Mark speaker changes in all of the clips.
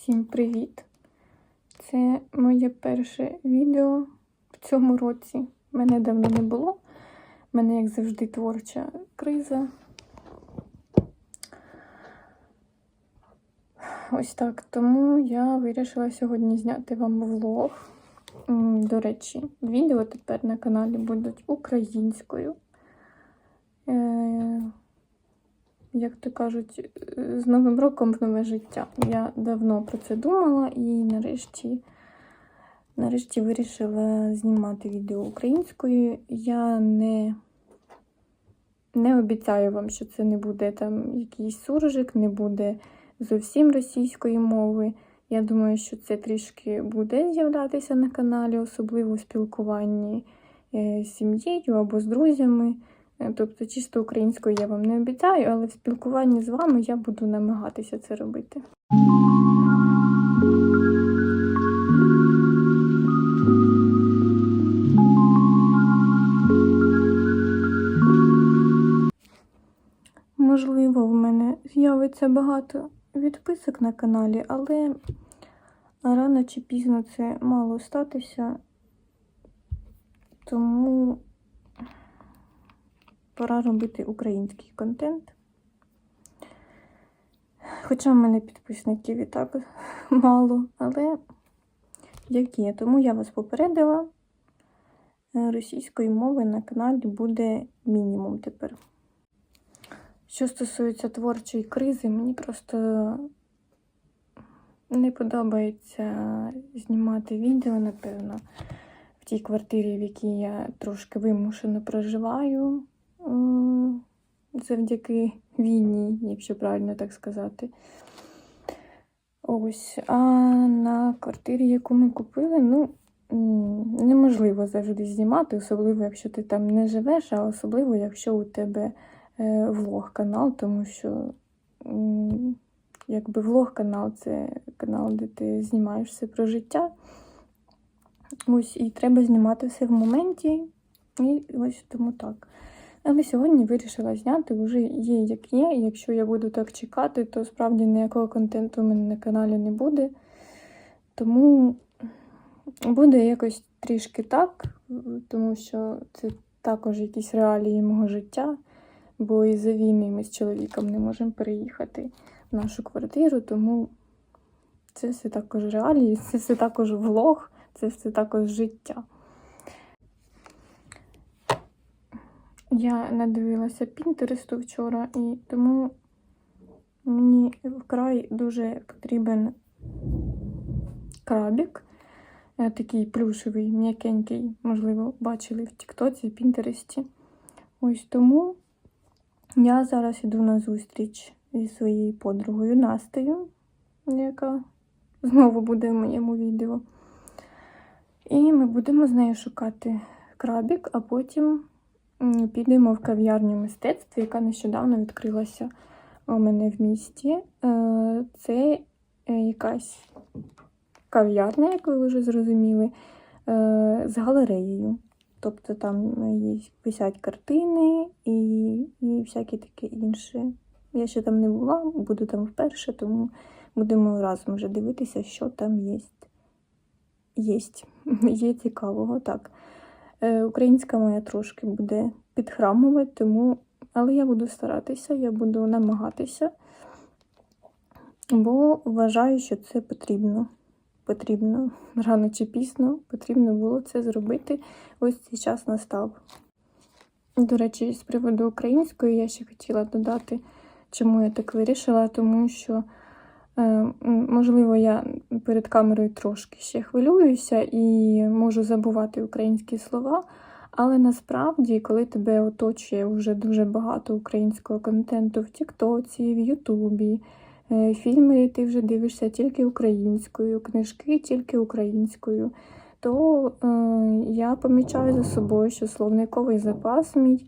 Speaker 1: Всім привіт! Це моє перше відео в цьому році. Мене давно не було. У мене, як завжди, творча криза. Ось так. Тому я вирішила сьогодні зняти вам влог. До речі, відео тепер на каналі будуть українською. Як то кажуть, е, з Новим роком в нове життя. Я давно про це думала і нарешті, нарешті вирішила знімати відео українською. Я не, не обіцяю вам, що це не буде там якийсь суржик, не буде зовсім російської мови. Я думаю, що це трішки буде з'являтися на каналі, особливо у спілкуванні е, з сім'єю або з друзями. Е, Тобто, чисто українською я вам не обіцяю, але в спілкуванні з вами я буду намагатися це робити. Можливо, в мене з'явиться багато відписок на каналі, але рано чи пізно це мало статися, тому пора робити український контент. Хоча в мене підписників і так мало, але як є. Тому я вас попередила. е, Російської мови на каналі буде мінімум тепер. Що стосується творчої кризи, мені просто не подобається знімати відео, напевно, в тій квартирі, в якій я трошки вимушено проживаю завдяки війні, якщо правильно так сказати. Ось, а на квартирі, яку ми купили, ну, неможливо завжди знімати, особливо, якщо ти там не живеш, а особливо, якщо у тебе е, влог-канал, тому що якби влог-канал це канал, де ти знімаєш все про життя. Ось, і треба знімати все в моменті. І ось тому так. Але сьогодні вирішила зняти, вже є як є. Якщо я буду так чекати, то справді ніякого контенту у мене на каналі не буде. Тому буде якось трішки так, тому що це також якісь реалії мого життя. Бо із-за війни ми з чоловіком не можемо переїхати в нашу квартиру, тому це все також реалії, це все також влог, це все також життя. Я надивилася Пінтересту вчора, і тому мені вкрай дуже потрібен крабік. Е, Такий плюшевий, м'якенький, можливо, бачили в Тіктоці, Пінтересті. Ось тому я зараз іду на зустріч зі своєю подругою Настею, яка знову буде в моєму відео. І ми будемо з нею шукати крабік, а потім підемо в кав'ярню мистецтва, яка нещодавно відкрилася у мене в місті. Е, Це е, якась кав'ярня, як ви вже зрозуміли, е, з галереєю. Тобто там є висять картини і, і всяке таке інше. Я ще там не була, буду там вперше, тому будемо разом вже дивитися, що там є. Єсть. Є цікавого, так. Е, Українська моя трошки буде підхрамувати, тому, але я буду старатися, я буду намагатися, бо вважаю, що це потрібно. Потрібно рано чи пізно, потрібно було це зробити. Ось цей час настав. До речі, з приводу української я ще хотіла додати, чому я так вирішила, тому що, можливо, я перед камерою трошки ще хвилююся і можу забувати українські слова. Але насправді, коли тебе оточує вже дуже багато українського контенту в Тіктоці, в Ютубі, е, фільми ти вже дивишся тільки українською, книжки тільки українською, то е, я помічаю за собою, що словниковий запас мій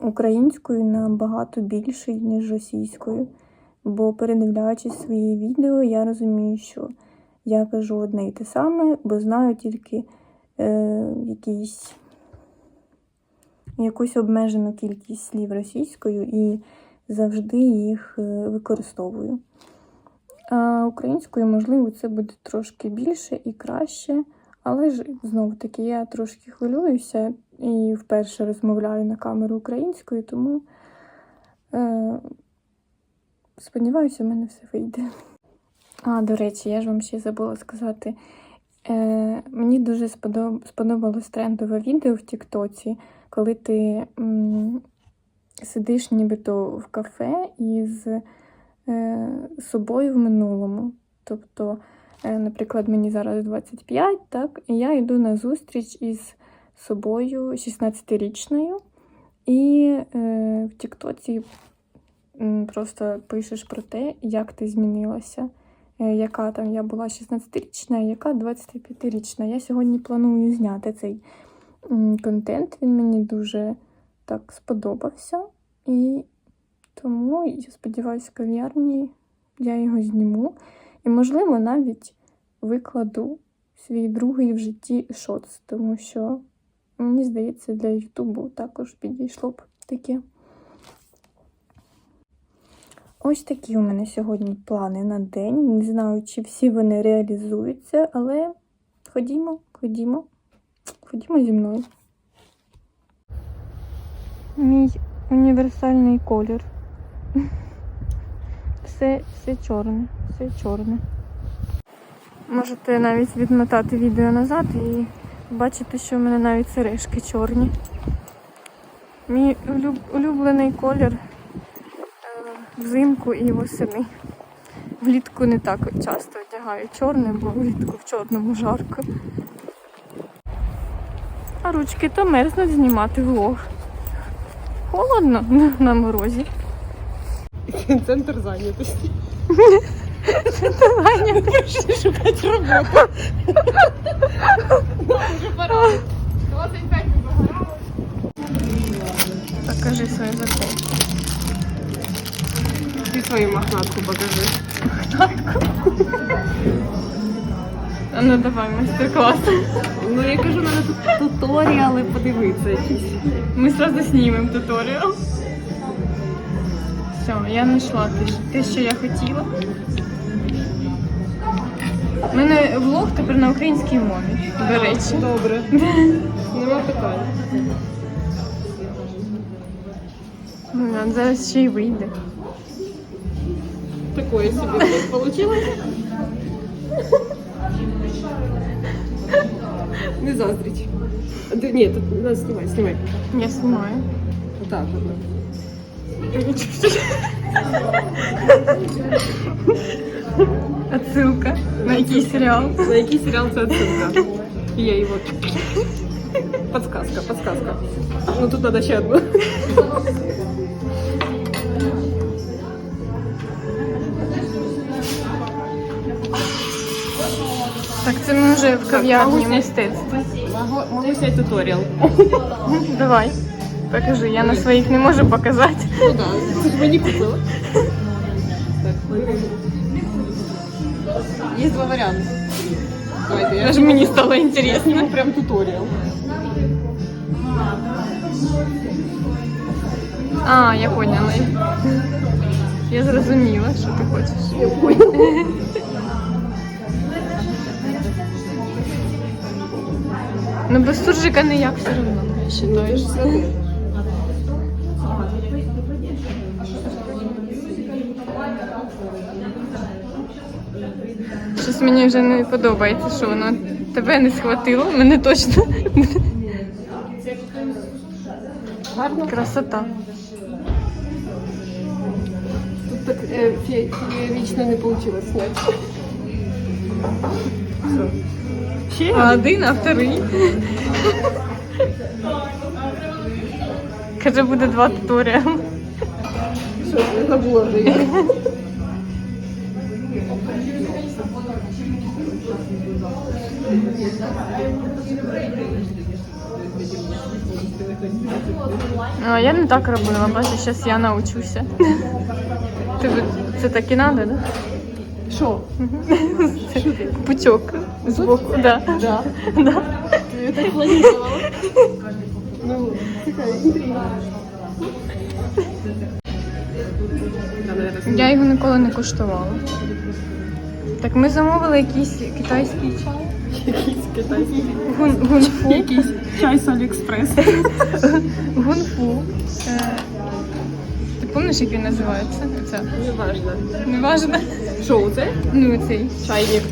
Speaker 1: українською набагато більший, ніж російською. Бо передивляючись свої відео, я розумію, що я кажу одне і те саме, бо знаю тільки е, якісь, якусь обмежену кількість слів російською і завжди їх е, використовую. А українською, можливо, це буде трошки більше і краще, але ж знову таки я трошки хвилююся і вперше розмовляю на камеру українською, тому е, сподіваюся, в мене все вийде. А, до речі, я ж вам ще забула сказати. Е, мені дуже сподоб... сподобалось трендове відео в Тіктоці, коли ти м, сидиш нібито в кафе із е, собою в минулому. Тобто, е, наприклад, мені зараз 25, так, і я йду на зустріч із собою 16-річною, і е, в Тіктоці просто пишеш про те, як ти змінилася е, яка там я була 16-річна, яка 25-річна. Я сьогодні планую зняти цей контент. Він мені дуже так сподобався. І тому я сподіваюся, в кав'ярні я його зніму. І, можливо, навіть викладу свій другий в житті шоц, тому що мені здається, для Ютубу також підійшло б таке. Ось такі у мене сьогодні плани на день. Не знаю, чи всі вони реалізуються, але ходімо, ходімо, ходімо зі мною. Мій універсальний колір. Все, все чорне, все чорне. Можете навіть відмотати відео назад і бачити, що в мене навіть сережки чорні. Мій улюблений колір взимку і восени. Влітку не так часто одягаю чорне, бо влітку в чорному жарко. А ручки то мерзнуть знімати влог. Холодно на морозі.
Speaker 2: Центр зайнятості.
Speaker 1: Аня,
Speaker 2: Пішли шукати роботу. Вже пора. 25 вибагало.
Speaker 1: покажи свою заколку.
Speaker 2: Ти свою мохнатку покажи.
Speaker 1: А ну давай майстер-клас.
Speaker 2: Ну я кажу, надо тут туторіали подивитися.
Speaker 1: Ми сразу знімемо туторіал. Все, я знайшла те, що я хотіла. У мене влог тепер на українській мові, до речі.
Speaker 2: Добре. Нема питань.
Speaker 1: Ну, а Зараз ще й вийде.
Speaker 2: Такое собі получилось. Не заздріть. А Ні, тут надо знімай, знімай.
Speaker 1: Я знімаю.
Speaker 2: Отак, отак.
Speaker 1: Отсилка на який серіал.
Speaker 2: На який серіал це оцінка? І я його. Подсказка, подсказка. Ну тут треба ще одну.
Speaker 1: Так, це ми вже в кав'ярні
Speaker 2: Могу
Speaker 1: мистецтва.
Speaker 2: Могу, могу снять туторіал.
Speaker 1: Давай. Покажи, я на своїх не можу показати.
Speaker 2: Ну да, це ж мені купила. Так, Є два варіанти. Давайте, я
Speaker 1: Аж мені стало
Speaker 2: я
Speaker 1: інтересно.
Speaker 2: прям туторіал.
Speaker 1: А, я поняла. Я зрозуміла, що ти хочеш. Ну без суржика ніяк все одно, я вважаю. Щось мені вже не подобається, що воно тебе не схватило, мене точно.
Speaker 2: Гарно.
Speaker 1: Красота.
Speaker 2: Тут так е, фе- не вийшло зняти. Ще
Speaker 1: А один, а вторий. Каже, буде два туторіали.
Speaker 2: Що, я забула вже
Speaker 1: я не так робила, бачиш, зараз я навчуся. Це так і треба, да?
Speaker 2: Що?
Speaker 1: Пучок збоку, да.
Speaker 2: Да.
Speaker 1: да.
Speaker 2: Я так планувала. Ну, така інтрига. Я,
Speaker 1: його ніколи не куштувала. Так ми замовили якийсь китайський чай.
Speaker 2: якийсь китайський.
Speaker 1: Гун, гунфу.
Speaker 2: Якийсь чай з Аліекспрес.
Speaker 1: Гунфу. Е, ти пам'ятаєш, як він називається? Це
Speaker 2: Неважно.
Speaker 1: не важно.
Speaker 2: Що це?
Speaker 1: Ну, цей
Speaker 2: Чайник.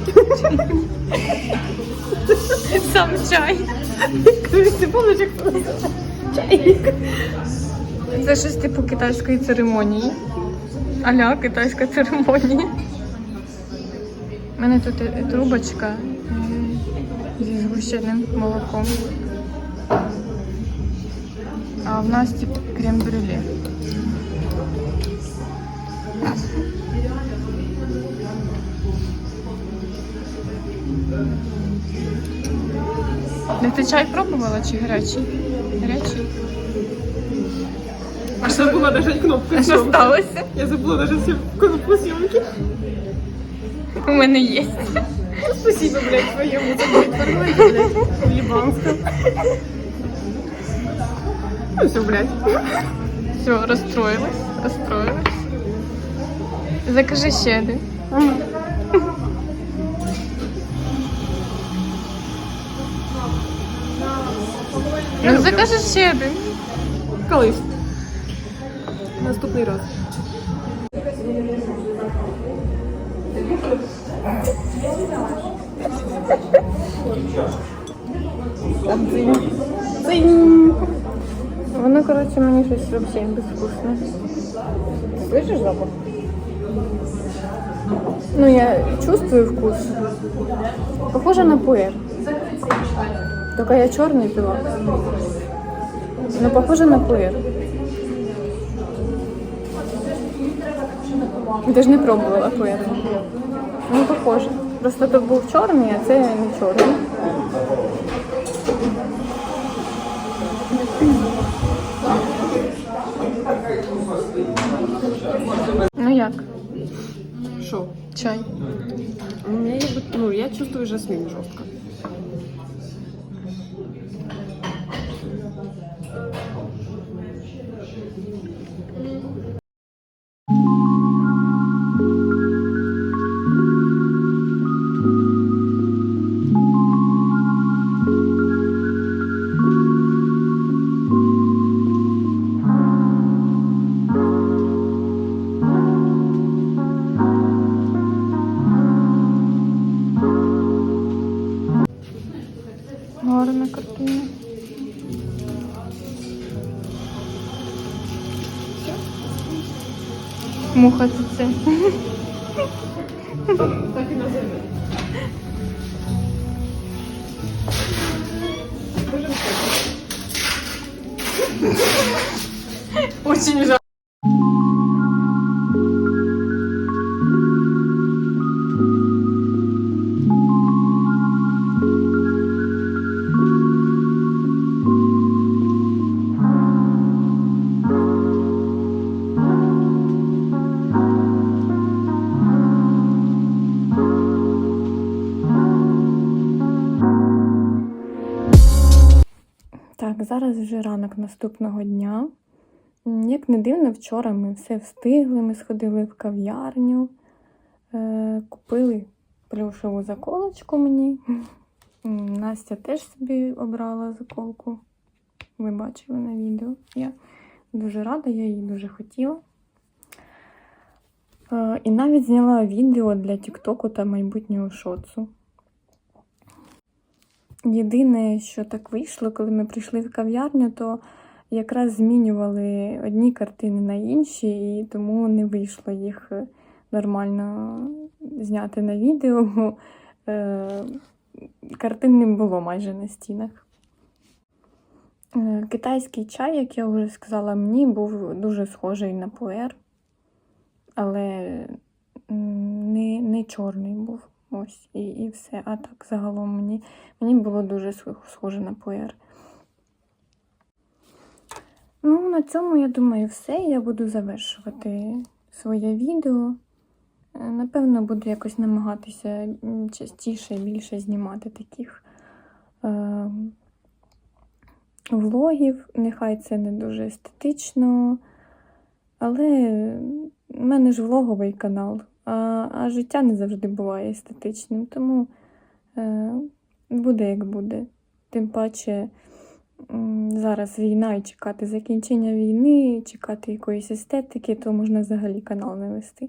Speaker 1: сам чай.
Speaker 2: Ти помниш, як це називається? Чайник.
Speaker 1: Це щось типу китайської церемонії. Аля, китайська церемонія. У мене тут трубочка зі згущеним молоком. А в нас типу крем-брюле. Не ти чай пробувала чи гарячий? Гарячий?
Speaker 2: А забула нажать кнопку.
Speaker 1: А що сталося?
Speaker 2: Я забула нажать кнопку съемки.
Speaker 1: У мене є.
Speaker 2: Спасибо, блядь, твоему. Це, блядь, парламент, блядь. Ну все, блядь.
Speaker 1: Все, розстроїлась, розстроїлась. Закажи ще один. Ну, закажи ще один.
Speaker 2: Колись. Наступний раз.
Speaker 1: Воно, коротше, мені щось взагалі безвкусне.
Speaker 2: Слышиш запах?
Speaker 1: Ну, я чувствую вкус. Похоже на пуэр. Только я черный пила. Но похоже на пуэр. Ти ж не пробувала пуэр. Ну, похоже. Просто тут був чорний, а це не чорний. Ну як?
Speaker 2: Що?
Speaker 1: Чай.
Speaker 2: У ну, я чувствую жасмин жестко.
Speaker 1: Муха це.
Speaker 2: Так і називаємо.
Speaker 1: Очень жаль. Зараз вже ранок наступного дня. Як не дивно, вчора ми все встигли. Ми сходили в кав'ярню, е, купили плюшеву заколочку мені. Настя теж собі обрала заколку. Ви бачили на відео. Я дуже рада, я її дуже хотіла. Е, І навіть зняла відео для Тіктоку та майбутнього шоцу. Єдине, що так вийшло, коли ми прийшли в кав'ярню, то якраз змінювали одні картини на інші, і тому не вийшло їх е, нормально зняти на відео. е, Картин не було майже на стінах. Е, Китайський чай, як я вже сказала, мені був дуже схожий на пуер, але не, не чорний був. Ось і, і все. А так загалом мені, мені було дуже схоже на пуер. Ну, на цьому, я думаю, все. Я буду завершувати своє відео. Е, Напевно, буду якось намагатися частіше і більше знімати таких е, влогів. Нехай це не дуже естетично, Але в мене ж влоговий канал, а, а життя не завжди буває естетичним, тому е, буде як буде. Тим паче зараз війна і чекати закінчення війни, чекати якоїсь естетики, то можна взагалі канал не вести.